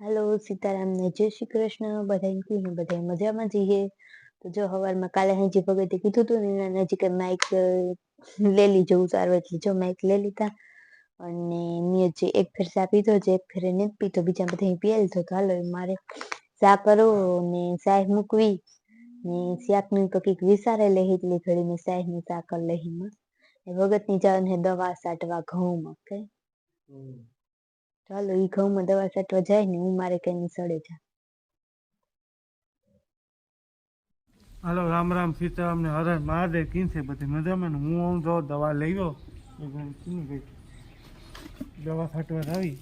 હાલો સીતારામ ને જય શ્રી કૃષ્ણ. બધાને કીને બધા મજામાં જઈએ તો જો હવારમાં કાલે હજી ભગતે કીધું હતું ને નજીક માઇક લેલી જવું સારું એટલે જો માઇક લઈ લીધા અને મેં જે એક ફેર ચા પીધો, જે એક ફેર નથી પીધો બીજા બધા પીએ લીધો તો હાલો મારે ચા કરો ને સાહેબ મૂકવી ને શાકનું તો કંઈક વિસારે લઈ એટલી ઘડી ને ચાય ને ચા કરી લહીમાં ભગતની જવાને દવા સાટવા ઘઉંમાં કઈ ચાલો એ ઘઉંમાં દવા છાંટવા જાય ને હું મારે કઈ સડે જા. હાલો રામ રામ સીતારામ ને હરે મહાદેવ કીન છે બધી મજામાં ને? હું આવું તો દવા લઈ લો. એ કીની ગઈ. દવા છાંટવા આવી.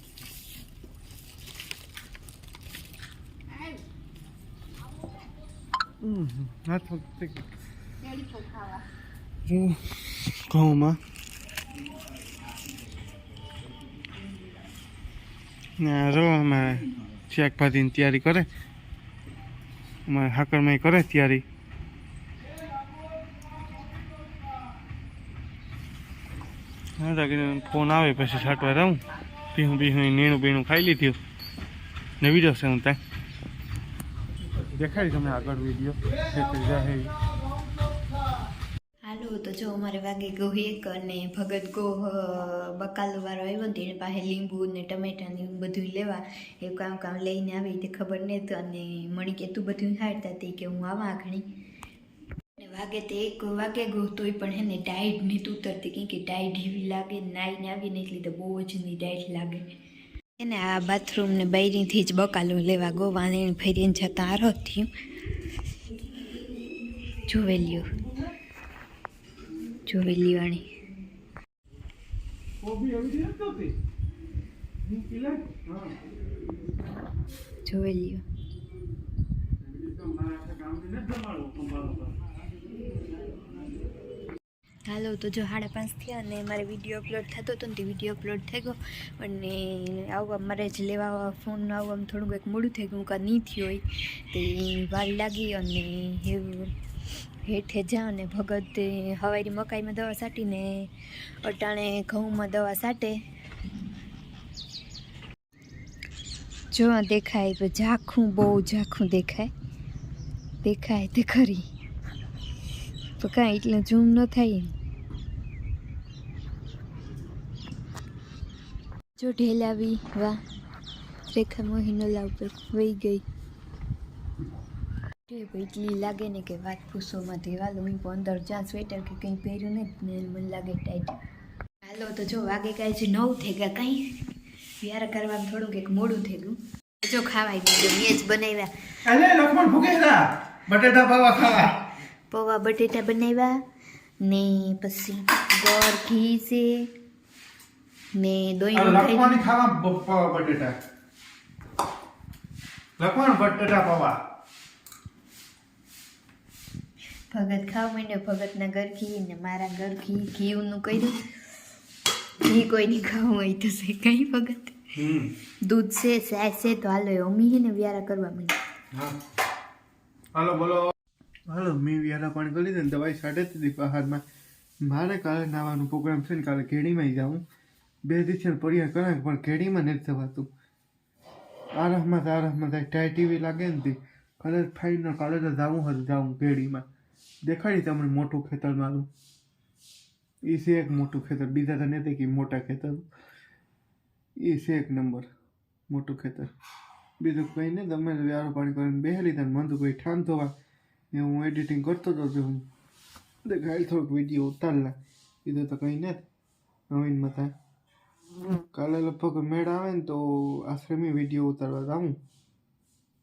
હમ, હાથ વખતે ઘઉંમાં જો અમે શાકભાજીની તૈયારી કરે. અમારે હાકરમાં કરે તૈયારી. ફોન આવે, પછી છાંટવા રહું પીહું બીહું નીણું, બીણું ખાઈ લીધું. ને વીડિયો છે હું ત્યાં. દેખાડી તમે આગળ વીડિયો. હાલો તો જો અમારે વાગે ગો એક અને ભગત ગોહ બકાલો વાળો આવ્યો ને એને પાસે લીંબુ ને ટમેટા ને એવું બધું લેવા, એ કામ કામ લઈને આવી તે ખબર નહોતું અને મણી કે તું બધું હાડતા હતી કે હું આવા ઘણી. વાગે તે એક વાગે ગો તોય પણ હે ને ટાઈટ નહીં ઉતરતી, કેમ કે ટાઈટ એવી લાગે નાઈને આવીને એટલે તો બહુ જ ની ટાઈટ લાગે. એને આ બાથરૂમ ને બૈરીથી જ બકાલો લેવા ગોવા ને ફરીને જતા આરો થયું. જોવેલ્યો જોવેલી વાણી. જોવેલીઓ હાલો તો જો સાડા પાંચ થયા અને મારે વીડિયો અપલોડ થતો હતો ને તે વીડિયો અપલોડ થઈ ગયો. અને આવવા મારે જ લેવા ફોન આવવામાં થોડુંક એક મોડું થઈ ગયું કાં નહીં થયું હોય. તે વાર લાગી અને એવું હેઠે જા અને ભગત હવારી મકાઈમાં દવા છાંટીને અટાણે ઘઉંમાં દવા સાટે. જો દેખાય ઝાખું, બહુ ઝાખું દેખાય. દેખાય તે ખરી. તો કાંઈ એટલે ઝૂમ ન થાય જો ઢેલાવી, વાહ, રેખા મોહિનોલા ઉપર વહી ગઈ. એટલી લાગે ને કે વાત પૂછોમાં દેવાલો હું પણ અંદર જ્યાં સ્વેટર કે કંઈ પહેર્યું ને ને મને લાગે ટાઈટ હાલો તો જો વાગે કાંઈ છે નવ થઈ ગયા કંઈ. વ્યારે કરવામાં થોડુંક એક મોડું થઈ ગયું. જો ખાવાય બીજું મેં જ બનાવ્યા. અરે લખમણ ભૂખેલા બટેટા પૌવા ખાવા. પૌવા બટેટા બનાવ્યા ને પછી ગોળ ઘી છે ને દોઈ લખમણ ખાવા બટેટા. લખમણ બટેટા પાવા. ભગત ખાવા માંડ્યો ભગતના ઘર ઘી ને મારા ઘર ઘી ઘીનું કર્યું. ઘી કોઈની ખાવું હોય તો છે કઈ ભગત? દૂધ છે સાય છે તો હાલો અમી ને વ્યારા કરવા માંડી. હાલો બોલો. હાલો મેં વ્યારા પણ કરી દે ને દવાઈ સાડે દીધી બહારમાં. મારે કાલે નાવાનો પ્રોગ્રામ છે ને કાલે ઘેડીમાં જાઉં. બે દિવસે પર્યા કરાય પણ કેડીમાં નથી થવાતું આરામમાં તો આરહમાં થાય. ટાઈ ટીવી લાગે ને તે. કાલે ફાઈનલ કાલે તો જાવું હતું જાઉં કેડીમાં દેખાડી તમને મોટું ખેતર મારું. એ છે એક મોટું ખેતર. બીજા તો નથી કે મોટા ખેતર. એ છે એક નંબર મોટું ખેતર. બીજું કંઈ નહીં તમે વ્યારો પાણી કરીને બેહેલી તને મંદુ કોઈ ઠામ થવા ને હું એડિટિંગ કરતો હતો જો હું દેખાય થોડોક વીડિયો ઉતારલા. બીજું તો કંઈ નથી નવીન મતા કાલે લગભગ મેળ આવે ને તો આશ્રમી વીડિયો ઉતારવા જાઉં.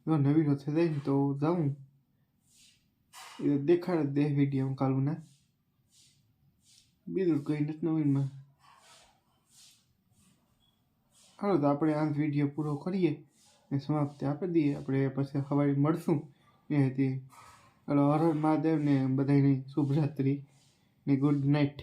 જો નવી રથે જાય ને તો જાઉં. દેખાડે દે વીડિયો કાલુના બીજું કંઈ નથી નવીનમાં હાલો તો આપણે આ વીડિયો પૂરો કરીએ ને સમાપ્તિ આપી દઈએ. આપણે પછી સવારે મળશું. એ હતી. હાલો હર હર મહાદેવ ને બધાની શુભરાત્રી ને ગુડ નાઇટ